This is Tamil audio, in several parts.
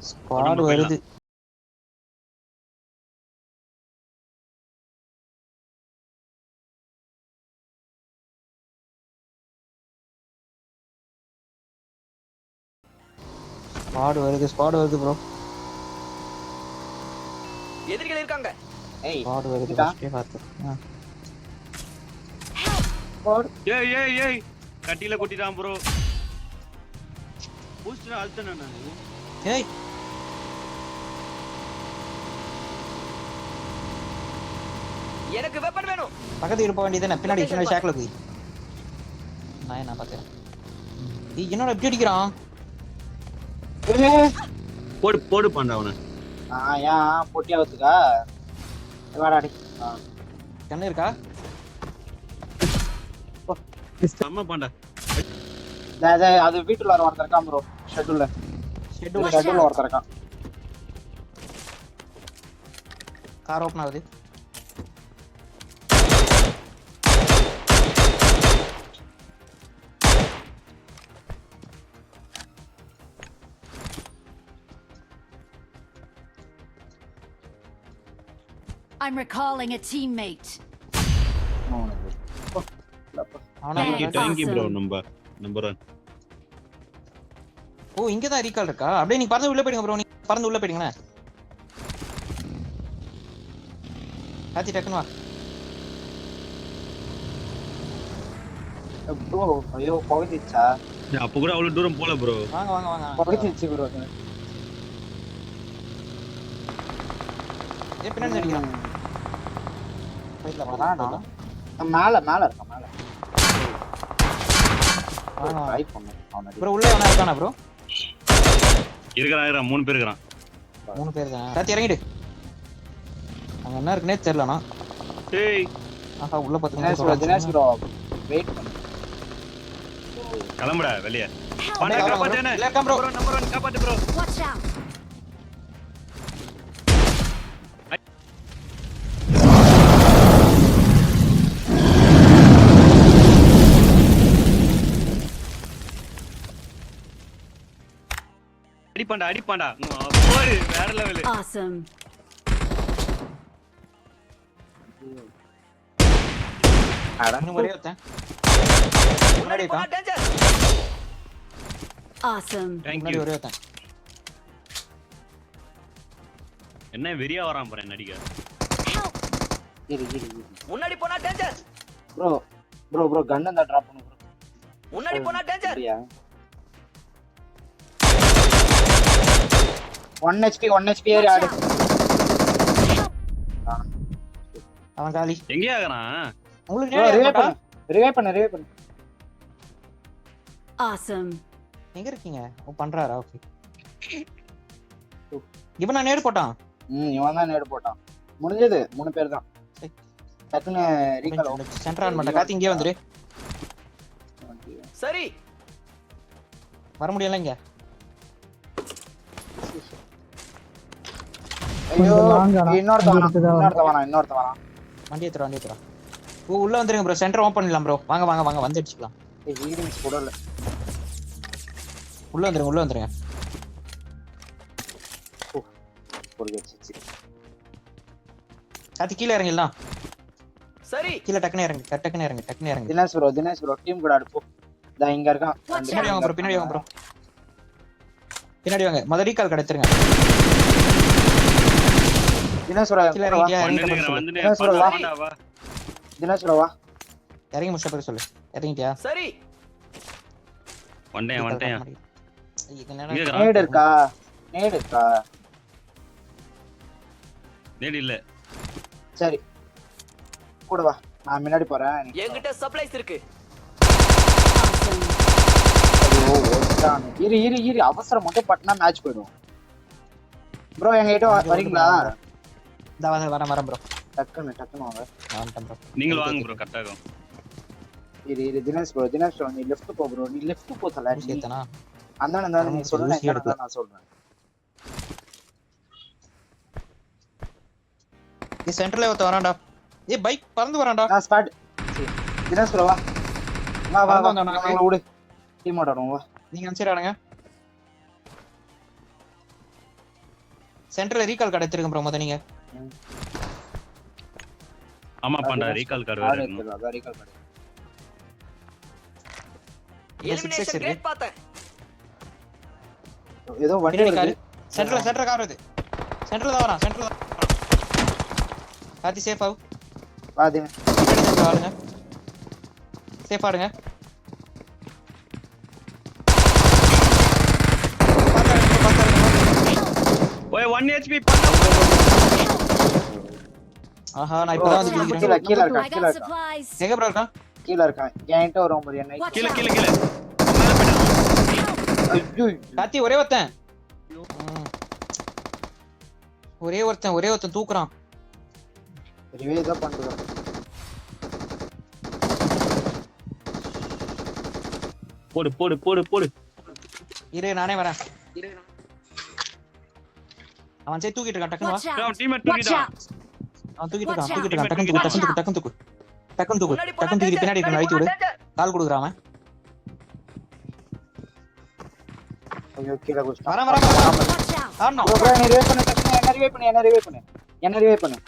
ஸ்குவாட் வருது ஸ்குவாட் வருது ஸ்குவாட் வருது ப்ரோ எதிரிகள் இருக்காங்க. ஏய் ஸ்குவாட் வருது? ஃபர்ஸ்டே பார்த்து. ஆ. ஏய் ஏய் ஏய். கட்டில கொட்டிட்டான் ப்ரோ பூஸ்டர் அழுத்தன நானு. ஏய் எனக்கு வெப்பன் வேணும். பக்கத்து வீடு போக வேண்டியதானே பின்னாடி பின்னாடி ஷாக்ல போய் நான் என்ன பார்த்தேன் ஏய் என்னடா இப்படி அடிக்கிறான்? போடு போடு பண்ண அவன. ஆ ஏன்? பொட்டி ஆகுதுக்கா வாடாடி ஆ. கண்ணு இருக்கா? செம்ம பாண்டா. அது வீட்டுல வர ஒருத்தர் இருக்கான் ப்ரோ ஷெட்யூல்ல ஷெட்யூல் ஷெட்யூல்ல ஒருத்தர் இருக்கான். கார் ஓப்பன் ஆகுது. I'm recalling a teammate. ஓ இங்க தான் ரீகால் இருக்கா? அப்படியே நீங்க பறந்து உள்ள போயிடுங்க ப்ரோ நீங்க பறந்து உள்ள போயிடுங்களேன். காத்தி டக்குன்னு வா. ப்ரோ ஐயோ பகுதிச்சா அப்ப கூட அவ்வளவு தூரம் போல ப்ரோ வாங்க வாங்க வாங்க. பகுதிச்சு ப்ரோ ஏ பின்னாடி அடிக்கிறான். ஃபைட்ல? வரானா மேல மேல இருக்கான் மேல? ட்ரை பண்ணு ப்ரோ உள்ள எவனா இருக்கானா ப்ரோ? இருக்கிறான் இருக்கிறான். மூணு பேர் இருக்கிறான். மூணு பேர் தான். காத்தி இறங்கிடு. அங்க என்ன இருக்குன்னே தெரியலண்ணா ஏய். ஆஹா உள்ள ப்ரோ தினேஷ் பாத்துங்க ப்ரோ வெயிட் பண்ணு. கிளம்புடா வெளிய. இல்ல, இருக்கான் bro. நம்பர் நம்பர் ஒன் காப்பாத்து ப்ரோ. Watch out! அடிப்பாண்டா அடிப்பாண்டா போடு வேற லெவல் Awesome. இன்னும் ஒரே ஒருத்தன். முன்னாடி டேஞ்சர் Awesome. தேங்க் யூ ஒரே ஒருத்தன். என்ன வெறியா வரான் பாரு நடிக்க Help! இரு இரு இரு. முன்னாடி போனா danger bro bro bro gun தான் டிராப் பண்ணு ப்ரோ முன்னாடி போனா danger one HP one HP ஏறி ஆடு! அவன் காலி. எங்கேயா இருக்கிறான் உங்களுக்கு ப்ரோ நேரா ரிவே இருக்கா? பண்ணு. ரிவே பண்ணு ரிவே பண்ணு. Awesome. எங்க இருக்கீங்க? ஓ பண்றாரா? ஓகே இப்ப நான் நேடு போட்டான். ம் இவன் தான் நேடு போட்டான். முடிஞ்சது. மூணு பேர் தான். டக்குன்னு ரீகால் சென்டர் ஆன் பண்ண காத்தி இங்கே வந்துரு. சரி. வர முடியல இங்க. வண்டி ஏத்துறா வண்டி ஏத்துறா ஓ உள்ள வந்துருங்க ப்ரோ சென்டர் ஓபன் பண்ணலாம் ப்ரோ வாங்க வாங்க வாங்க வந்து அடிச்சுக்கலாம். ஹீலிங்ஸ் கூட இல்ல. உள்ள வந்துருங்க உள்ள வந்துருங்க. காத்தி கீழே இறங்கிடலாம் சரி. கீழே டக்குனு இறங்கு டக்குனு இறங்கு டக்குனு இறங்கு. Dinesh bro Dinesh bro team கூட அடுப்போம். இதா இங்க இருக்கான். பின்னாடி வாங்க! ப்ரோ பின்னாடி வாங்க ப்ரோ பின்னாடி வாங்க மொதல் ரீகால் கிடைச்சிருங்க தினேஷ் ப்ரோ கீழே வா. இறங்கிட்டியா இறங்கி வந்து அப்புறம் சொல்லு. வந்து என்ன சொல்லலாம்? பாண்டா வா. தினேஷ் ப்ரோ வா. இறங்கி முடிச்ச பிறகு சொல்லு. இறங்கிட்டியா? சரி. என்னடா இருக்கிறான். நேடு இருக்கா? நேடு இருக்கா? நேடு இல்ல. சரி. கூட வா. நான் முன்னாடி போறேன். என்கிட்ட சப்ளைஸ் இருக்கு. இரு இரு இரு. அவசரம் மட்டும் பட்டினா மேட்ச் போயிடும். ப்ரோ எங்க கிட்ட வரீங்களா? இந்த வரேன் வரேன் வரேன் ப்ரோ டக்குன்னு டக்குன்னு வாங்க. நான் ப்ரோ நீங்கள் வாங்க ப்ரோ இரு தினேஷ் ப்ரோ தினேஷ் ப்ரோ நீ லெஃப்ட் போ ப்ரோ நீ லெஃப்ட் போ தல. ஊசி ஏத்தனா? அந்த நீ சொல்லுங்க. நான் சொல்றேன். நீ சென்டர்ல ஒருத்த வரான்டா. ஏய் பைக் பறந்து வரான்டா. நான் ஸ்பாட் தினேஷ் ப்ரோ வா. வா வா வா? அவங்கள விடு. டீம் ஆடுறோம் வா. நீங்க அனுப்பிச்சிடாருங்க சென்டர்ல ரீகால் கடை எடுத்துருங்க ப்ரோ முத நீங்க. ஆமா பாண்டா ரீகால் கார்டு வேற கார்டு. எடுத்துரு அதான் six X எலிமினேஷன் இருக்கு. கிரேட் பார்த்தேன் ஏதோ வண்டி வருது சென்டர்ல சென்டர் கார் வருது சென்டர்ல தான் வரான் சென்டர்ல தான். கார்த்தி சேஃப் ஆகு பாதி சேஃப் ஆடுங்க பாத்தாருங்க, பாத்தாருங்க. ஓய் 1 ஹெச்பி பாண்டா ஆஹா நான் இப்பதான் வந்து Watch out. குதிக்கிறேன் கீழே கீழே I இருக்கான் கீழே got இருக்கான் supplies. எங்க ப்ரோ இருக்கான் கீழே இருக்கான் என்கிட்ட ஒரு கீழ. கீழ கீழ ஒருத்தன். ஒரே ஒருத்தன் ஒரே ஒருத்தன் தூக்குறான். ரிவே போடு போடு போடு போடு. இரு நானே வரேன். அவன் சரி தூக்கிட்டு இருக்கான் டக்குனு வா. Watch தூக்கிட்டான். தூக்கிட்டு இருக்கான் Watch out. தூக்கிட்டு இருக்கான். டக்குனு தூக்கு டக்குனு தூக்கு டக்குனு தூக்கு. டக்குனு தூக்கு. முன்னாடி போனா டக்குனு தூக்கி பின்னாடி விடு. கால் கொடுக்குறான் அவன். ஐயோ கீழே ப்ரோ ரிவே பண்ணு டக்குனு என்ன ரிவே பண்ணு என்ன ரிவே பண்ணு. என்ன ரிவே பண்ணு.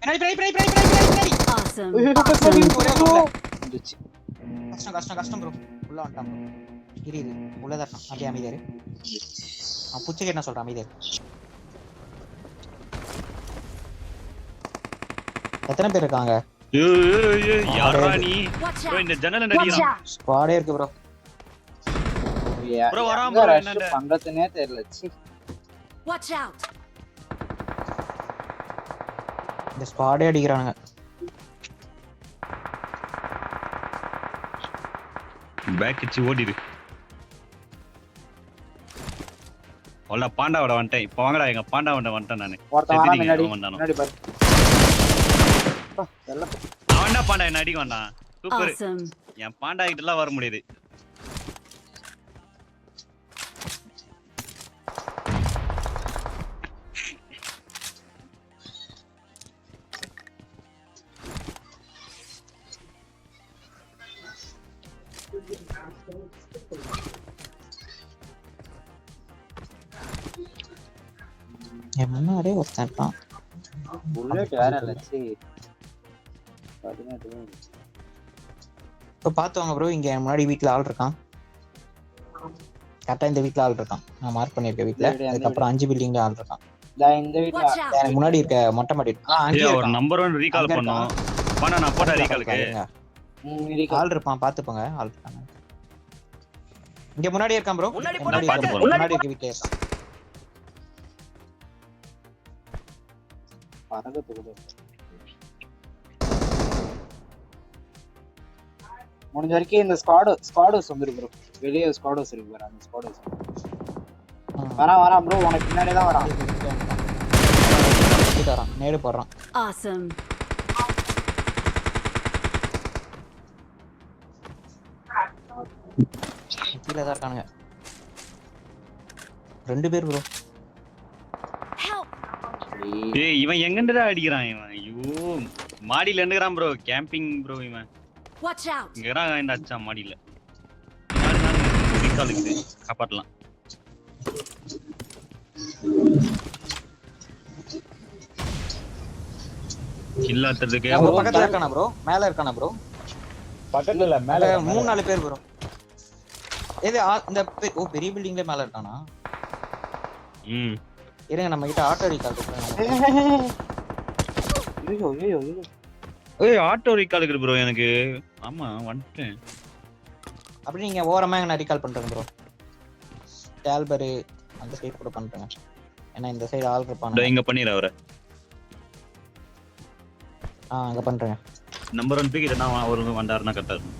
பின்னாடி பின்னாடி பின்னாடி பின்னாடி பின்னாடி பின்னாடி Awesome. ஐயோ Awesome. ஒரே ப்ரோ ஒரு வந்துச்சு. கஷ்டம் கஷ்டம் கஷ்டம் ப்ரோ உள்ள வந்துட்டான் ப்ரோ இரு இரு. உள்ளதான் இருக்கான். அப்படியே அமைதியாரு அவன் புச்சுக்கு என்ன சொல்றான்? அமைதியாரு எத்தனை பேர் இருக்காங்க? நீ. இந்த ஜன்னல். ஸ்குவாடே இருக்கு ப்ரோ? பண்றதுனே தெரியல out. இந்த ஸ்குவாடே அடிக்கிறானுங்க. பேக் வச்சு ஓடிடு. ஒல்ல பாண்டாவோட வந்துட்டேன். இப்போ வாங்கடா எங்க பாண்டாவோட வந்துட்டேன் நானு ஒருத்தன் வரான் செத்துட்டீங்க, முன்னாடி அவன் அவன்டா பாண்டா என்ன அடிக்க சூப்பர். என் பாண்டா கிட்ட எல்லாம் வர முடியுது. வேற. இப்போ பார்த்து வாங்க ப்ரோ இங்க முன்னாடி வீட்ல ஆள் இருக்கான். கரெக்டா இந்த வீட்ல ஆள் இருக்கான். நான் மார்க் பண்ணிருக்க வீட்ல. இந்த வீடு, அந்த அதுக்கப்புறம் அஞ்சு பில்டிங்ல ஆள் இருக்கான். இந்த வீட்ல. எனக்கு முன்னாடி இருக்க மொட்டை மாடி ஆ அங்கேயே ஏய் ஒரு நம்பர் ஒன் ரீகால் அங்க பண்ணோம். பாண்டா நான் போட்டா ரீகாலுக்கு. ஆள் இருப்பான் பாத்துப்போங்க ஆள் இருக்காங்க இங்க முன்னாடி இருக்கான் ப்ரோ முன்னாடி இருக்க வீட்ல இருக்கான். பறக்க தூக்குது. முடிஞ்ச வரைக்கும் இந்த ஸ்குவாட் ஸ்குவாட் ஹவுஸ் வந்துரு ப்ரோ வெளியே ஸ்குவாட் ஹவுஸ் இருக்கு பாரு அந்த ஸ்குவாட் ஹவுஸ். வரான் வரான் ப்ரோ உனக்கு பின்னாடி தான் வரான் வரான் நேடு போடுறான் Awesome. கீழே தான் இருக்கானுங்க ரெண்டு பேர் ப்ரோ. ஏய் இவன் எங்கண்டா அடிக்கிறான் இவன்? ஐயோ மாடியில இருந்துக்கிறான் ப்ரோ கேம்பிங் ப்ரோ இவன். Watch out. இங்க இருக்கிறான் இந்த அச்சா மாடியில நம்ம பக்கத்துல இருக்கானா ப்ரோ மேல இருக்கானா ப்ரோ பக்கத்துல இல்ல மேல மூணு நாலு பேர் ப்ரோ ஆ- இந்த ஓ பெரிய பில்டிங்ல மேல இருக்கானா? ம். இருங்க நம்ம கிட்ட ஆட்டோ ரீகால் இருக்கு ஐயோ ஐயோ ஐயோ ஏய் ஆட்டோ ரீகால் இருக்குது ப்ரோ எனக்கு. ஆமா வந்துட்டேன். அப்படி நீங்க ஓரமா நான் ரீகால் பண்றேன் ப்ரோ டேல்பரு அந்த சைடு கூட பண்றேங்க ஏன்னா இந்த சைடு ஆள் இருப்பாங்க இங்க பண்ணிடுற அவரை. ஆ அங்க பண்றேங்க நம்பர் ஒன் தூக்கிட்டு நான் அவரு வந்தாருன்னா கரெக்டா இருக்கும்.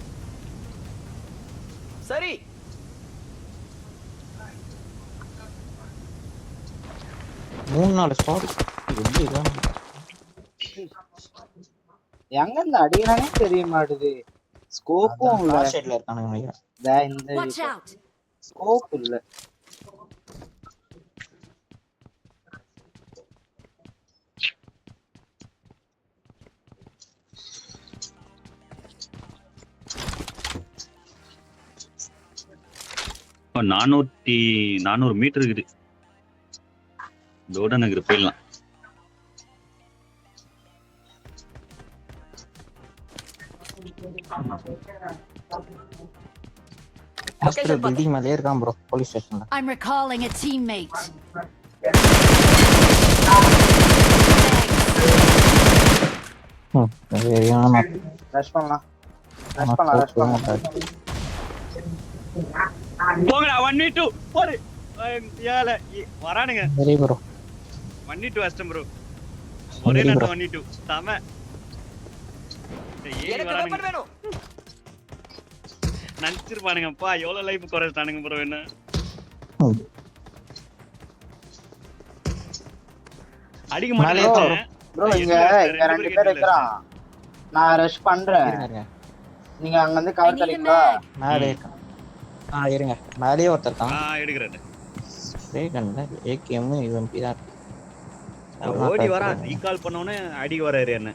மூணு நாலு ஸ்குவாட் ரொம்ப இதான் எங்க இந்த அடிக்கிறானே தெரிய மாட்டுது ஸ்கோப்பும் இல்ல சைடுல இருக்கானுங்க நினைக்கிறேன். இந்த. ஸ்கோப் இல்ல. நானூத்தி நானூறு மீட்டர் இருக்குது. இதோட நகர் போயிடலாம் ஹாஸ்பிட்டல் பில்டிங் மேலேயே இருக்கான் ப்ரோ போலீஸ் ஸ்டேஷன்ல I'm recalling a teammate. ம் சரியான ரஷ் பண்ணலாம். ரஷ் பண்ணலாம் ரஷ் பண்ணலாம். போங்கடா ஒன் வீ டூ போடு. ஏல வரானுங்க. சரி ப்ரோ ஒன் டூ அஷ்டம் ப்ரோ ஒரே bro. ஒன் டூ வேணும். நினைச்சிருப்பானுங்கப்பா எவ்வளவு லைஃப் குறைச்சிட்டானுங்க ப்ரோ என்ன. அடிக்க மேலே மாட்டேன். ப்ரோ இங்க இங்க ரெண்டு பேர் இருக்கிறான். நான் ரஷ் பண்றேன். நீங்க அங்க இருந்து கவர் தரீங்களா. மேலே இருக்கான். ஆ இருங்க. மேலேயே ஒருத்தர் இருக்கான். ஆ எடுக்கிறேன். ஸ்ப்ரே கன்ல ஏகேஎம் யூஎம்பி தான். ஓடி வரான். ரீகால் பண்ணவனே அடிக்க வராரு என்ன?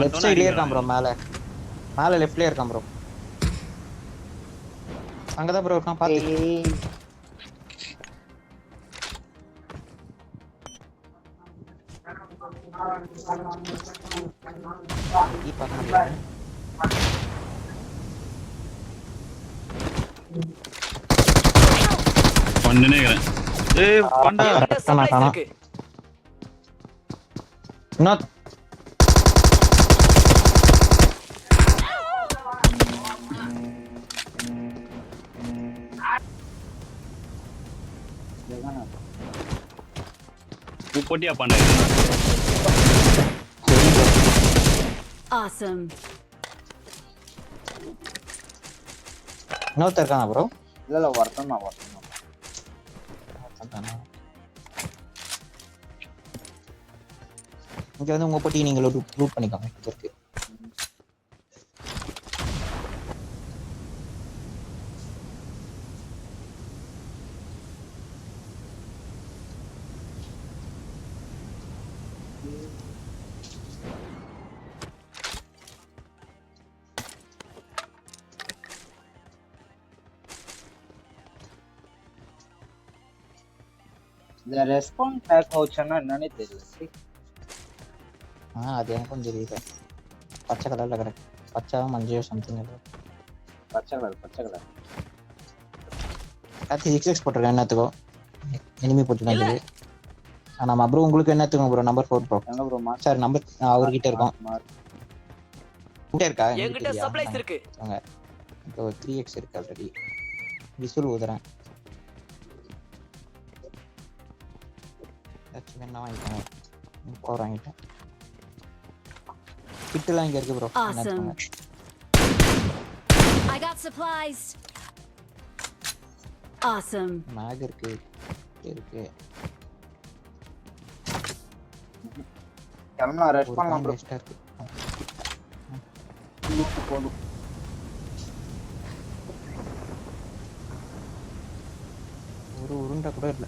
லெஃப்ட் சைட்லயே. இருக்கான் ப்ரோ மேல. மேல லெஃப்ட்லயே இருக்கான் ப்ரோ அங்கதான் ப்ரோ இருக்கான் பாத்து. ஈ பார்க்க முடியல பண்ணுனே இருக்கிறேன் ஏய் பண்டா. என்கிட்ட காணா, நீ போட்டியா பண்ண. Awesome. இன்னொருத்தர் இருக்கானா ப்ரோ இல்ல இல்ல ஒருத்தன் தான் ஒருத்தன். இங்க வந்து உங்க போட்டி நீங்க லூட் பண்ணிக்கோங்க இங்க இருக்கு இந்த ரெஸ்பாண்ட் பேக் வச்சோன்னா என்னன்னே தெரியல சீ. ஆ அது எனக்கும் தெரியல பச்சை கலர்ல கிடக்கு. பச்சை மஞ்சள் சம்திங் பச்சை கலர் பச்சை கலர். கார்த்தி சிக்ஸ் எக்ஸ் போட்டிருக்கேன் என்னத்துக்கோ. எனிமி போட்டுருக்காங்க ஆனா ப்ரோ உங்களுக்கு என்னத்துக்கும் ப்ரோ நம்பர் ஃபோர் ப்ரோ எங்க ப்ரோ மாஸ்டர் சார் நம்பர் அவர்கிட்ட இருக்கும். கிட்ட இருக்கா? என்கிட்ட சப்ளைஸ் இருக்கு. இப்போ த்ரீ எக்ஸ் இருக்கு ஆல்ரெடி விசுல் ஊதுறேன். ஏதாச்சும் வேணா வாங்கிக்கோங்க. பவர் வாங்கிட்டேன். கிட்டெல்லாம் இங்க இருக்கு bro Awesome. I got supplies. Awesome. Mag இருக்கு இருக்கு. கிளம்பலாம் ரெஸ்ட் பண்ணலாம் ப்ரோ இருக்கு. போதும். ஒரு உருண்டை கூட இல்ல.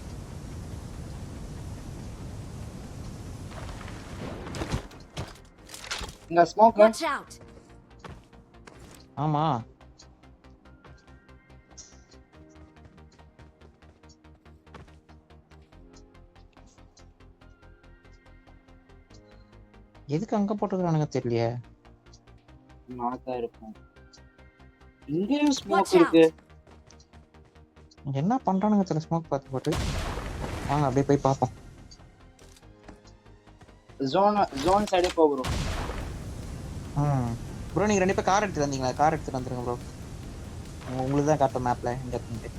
இங்க ஸ்மோக். ஆமா. எதுக்கு அங்க போட்டுக்கிறானுங்க தெரியலையே. நாக்கா இருக்கும் இங்கேயும் ஸ்மோக். இருக்கு. என்ன பண்றானுங்க தெரியல ஸ்மோக் பார்த்து போட்டு. வாங்க அப்படியே போய் பார்ப்போம். ஜோன் ஜோன் சைடே போகிறோம் ப்ரோ நீங்க ரெண்டு பேர் கார் எடுத்துட்டு வந்தீங்களா? கார் எடுத்துட்டு வந்துருங்க ப்ரோ உங்களுக்கு தான் காட்டும் மேப்ல இங்க இருக்குன்ட்டு.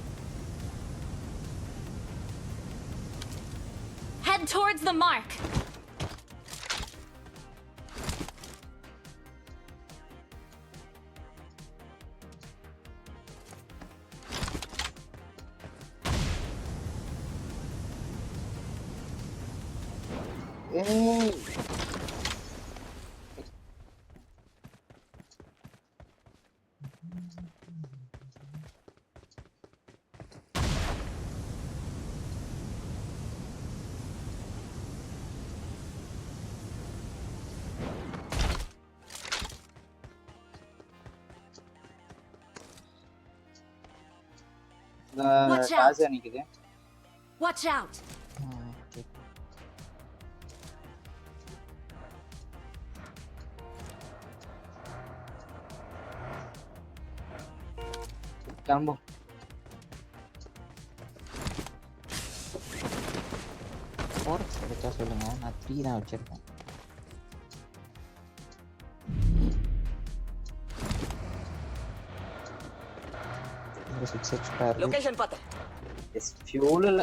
Head towards the mark. ராஜா நிக்குது. வாட்ச் சொல்லுங்க. நான் த்ரீ தான் வச்சிருக்கேன். ஒரு சிக்ஸ் லொகேஷன் பார்த்தேன் எஸ் ஃபியூல் இல்ல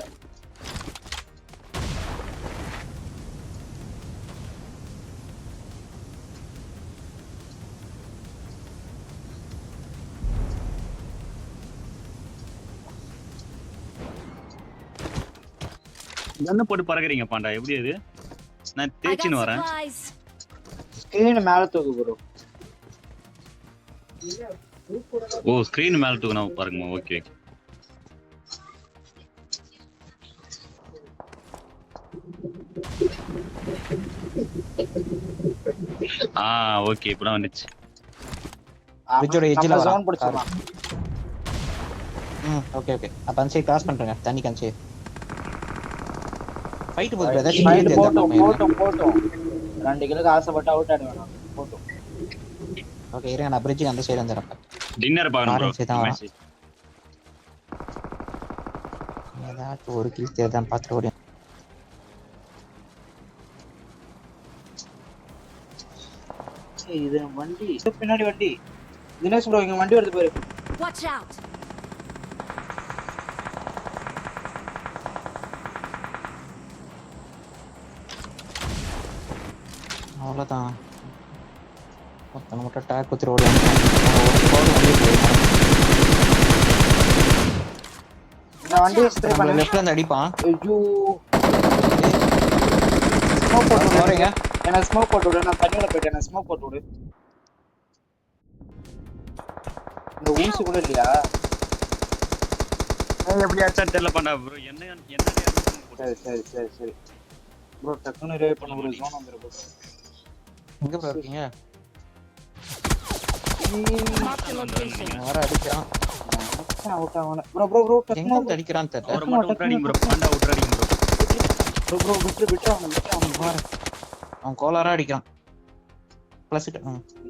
என்ன போட்டு பறக்குறீங்க பாண்டா? எப்படி அது நான் தேய்ச்சின்னு வரேன். ஸ்கிரீன் மேல தூக்கு ப்ரோ ஓ ஸ்கிரீன் மேல தூக்கணும் பாருங்கம்மா ஓகே ஆ ஓகே இப்பதான் வந்துச்சு. Bridge-ஓட edge ல வரான். ஜோன் பிடிச்சிடலாம். ம் ஓகே ஓகே அப்போ அந்த சைடு கிராஸ் பண்ணுறேங்க தண்ணி கன் சைடு ஃபைட்டு போகுது ஏதாச்சும் Fight கிளியர் போட்டோம் போட்டோம் போட்டோம். ரெண்டு கிலோக்கு ஆசைப்பட்டு அவுட் ஆட வேணாம் போட்டோம். ஓகே இருங்க நான் பிரிட்ஜுக்கு அந்த சைடு வந்துடுறேன். டின்னர் தான். பார்க்கணும் வரான். ஏதாச்சும் ஒரு கில் தேர்தான் பார்த்துட்டு ஓடி இது வண்டி. இது பின்னாடி வண்டி. தினேஷ் ப்ரோ இங்க வண்டி வருது பாரு. Watch out. அவ்வளோதான் மட்டும் ஓடி வந்துட்டான். ஒரு squad வண்டி ஸ்ப்ரே பண்ணு லெஃப்ட்ல இருந்து அடிப்பான். ஐயோ. ஸ்மோக் போட்டு வரீங்க எனக்கு ஸ்மோக் போட்டு விடு. நான் தண்ணியில போயிட்டேன். எனக்கு ஸ்மோக் போட்டு விடு. இந்த ஊசி கூட இல்லையா? எப்படி ஆச்சா தெரியல பாண்டா ப்ரோ என்ன என்ன சரி சரி சரி சரி. ப்ரோ டக்குன்னு ரிவைவ் பண்ண ப்ரோ ஜோன் வந்துரு ப்ரோ எங்க ப்ரோ இருக்கீங்க? வர அடிக்கிறான் அவுட் ஆகணும் ப்ரோ ப்ரோ ப்ரோ எங்க டக்குன்னு இருந்து அடிக்கிறான்னு தெரியல அவரை மட்டும் விட்டுறாதீங்க ப்ரோ பாண்டா விட்டுறாதீங்க ப்ரோ ப்ரோ ப்ரோ விட்டு விட்டு அவனை விட்டு அவனை பாரு அவன் கோலாரா அடிக்கிறான் பிளஸ்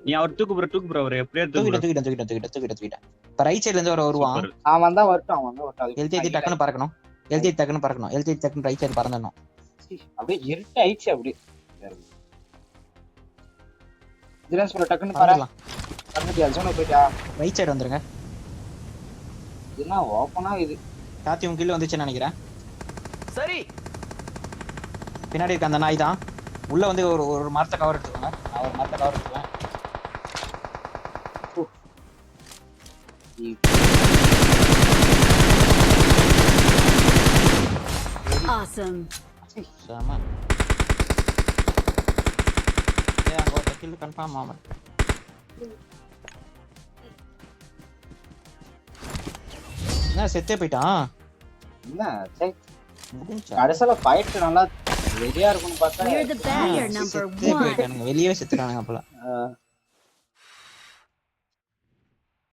நீ அவர் தூக்கு ப்ரோ தூக்கு ப்ரோ அவர் எப்படியா தூக்கிட்ட தூக்கு தூக்கிட்ட தூக்கிட்ட தூக்கிட்ட தூக்கிட்ட தூக்கிட்ட இப்ப ரைட் சைடுல இருந்து வர வருவான் அவன் தான் வரட்டும் அவன் தான் வரட்டும் எல்ஜி அதுக்கு டக்குன்னு பறக்கணும் எல்ஜி டக்குன்னு பறக்கணும் எல்ஜி டக்குன்னு ரைட் சைடு பறந்துடணும் அப்படியே இருட்டு ஆயிடுச்சு அப்படியே தினேஷ் ப்ரோ டக்குன்னு பாரு பறந்துடலாம் பறந்துட்டியா ஜோனை போயிட்டா? ரைட் சைடு வந்துருங்க. என்ன ஓப்பனா இது? காத்தி உன் கீழ வந்துச்சுன்னு நினைக்கிறேன். சரி. பின்னாடி இருக்க அந்த நாய் தான். உள்ள வந்து ஒரு ஒரு மரத்தை கவர் எடுத்துக்கோங்க. நான் ஒரு மரத்தை கவர் எடுத்துக்குவேன். Awesome. அங்க ஒரு கில் கன்ஃபார்ம் ஆமாம் என்ன செத்தே போயிட்டான்? என்ன கடைசியில ஃபைட் நல்லா ரெடியா இருக்கும்னு பார்த்தா வெளியவே செத்துட்டானுங்க அப்பலாம்